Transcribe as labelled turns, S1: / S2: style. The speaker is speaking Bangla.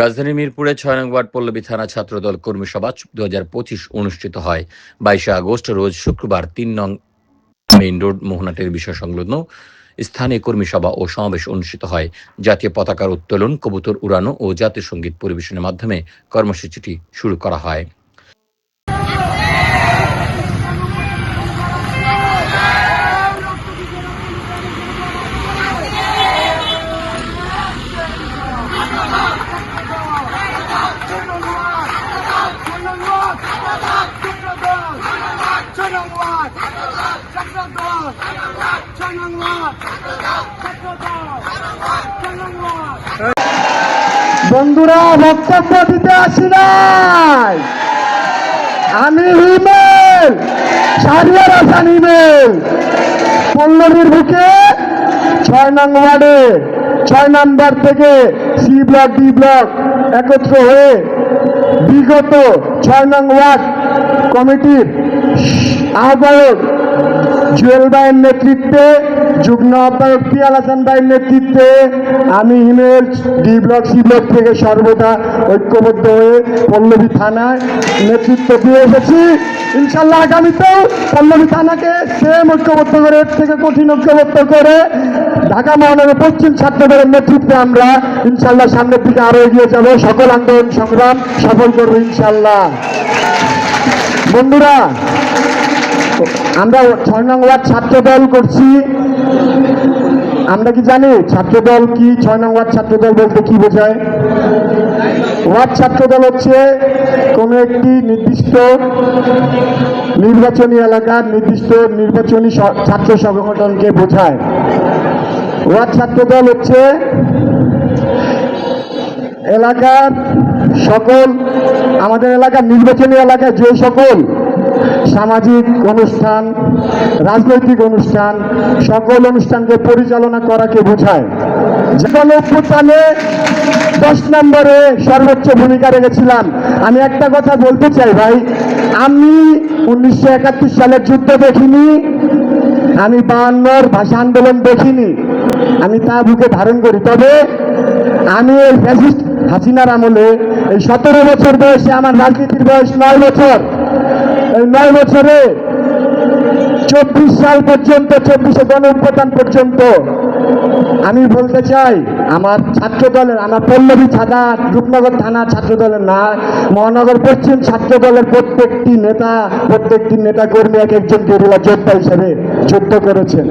S1: রাজধানীর মিরপুরে ছয় নং ওয়ার্ড পল্লবী থানা ছাত্রদল কর্মী সভা দু হাজার পঁচিশ অনুষ্ঠিত হয়। বাইশে আগস্ট, রোজ শুক্রবার তিন নং মেইন রোড, মোহনাটের বিষয় সংলগ্ন স্থানীয় কর্মী সভা ও সমাবেশ অনুষ্ঠিত হয়। জাতীয় পতাকার উত্তোলন, কবুতর উড়ানো ও জাতীয় সংগীত পরিবেশনের মাধ্যমে কর্মসূচিটি শুরু করা হয়।
S2: বন্ধুরা বক্তব্য দিতে আসি নাই। আমি হিমেল সারিয়ার আসান হিমেল। পল্লবীর বুকে ছয় নং ওয়ার্ডে, ছয় নাম্বার থেকে সি ব্লক ডি ব্লক একত্র হয়ে বিগত ছয় নং ওয়ার্ড কমিটির আহ্বায়ক জুয়েল ভাইয়ের নেতৃত্বে, যুগ্ম আহ্বায়ক পিয়াল হাসান ভাইয়ের নেতৃত্বে আমি Himel D block C block থেকে সর্বদা ঐক্যবদ্ধ হয়ে পল্লবী থানায় নেতৃত্ব দিয়ে এসেছি। ইনশাল্লাহ আগামীতেও পল্লবী থানাকে সেম ঐক্যবদ্ধ করে, এর থেকে কঠিন ঐক্যবদ্ধ করে ঢাকা মহানগর পশ্চিম ছাত্রদলের নেতৃত্বে আমরা ইনশাল্লাহ সামনের দিকে আরও এগিয়ে যাব। সকল আন্দোলন সংগ্রাম সফল করব ইনশাল্লাহ বন্ধুরা, আমরা ছয় নং ওয়ার্ড ছাত্রদল করছি। আমরা কি জানি ছাত্রদল কি? ছয় নং ওয়ার্ড ছাত্রদল বলতে কি বোঝায়? ওয়ার্ড ছাত্রদল হচ্ছে কোনো একটি নির্দিষ্ট নির্বাচনী এলাকার নির্দিষ্ট নির্বাচনী ছাত্র সংগঠনকে বোঝায়। ওয়ার্ড ছাত্র দল হচ্ছে এলাকার সকল, আমাদের এলাকার নির্বাচনী এলাকায় যে সকল সামাজিক অনুষ্ঠান, রাজনৈতিক অনুষ্ঠান, সকল অনুষ্ঠানকে পরিচালনা করাকে বোঝায়? যেমন অভ্যুত্থানে দশ নম্বরে সর্বোচ্চ ভূমিকা রেখেছিলাম। আমি একটা কথা বলতে চাই ভাই, আমি উনিশশো একাত্তর সালের যুদ্ধ দেখিনি। আমি বায়ান্নর ভাষা আন্দোলন দেখিনি। আমি তা বুকে ধারণ করি। তবে আমি এই ফ্যাসিস্ট হাসিনার আমলে এই সতেরো বছর বয়সে আমার রাজনীতির বয়স নয় বছর। এই নয় বছরে চব্বিশ সাল পর্যন্ত, চব্বিশে গণ পর্যন্ত। আমি বলতে চাই, আমার ছাত্র দলের আমার পল্লবী ছাদা, রূপনগর থানা ছাত্র দলের না, মহানগর পশ্চিম ছাত্র দলের প্রত্যেকটি নেতা প্রত্যেকটি নেতা কর্মী এক একজন গেরিলা যোদ্ধা হিসেবে যুদ্ধ করেছেন।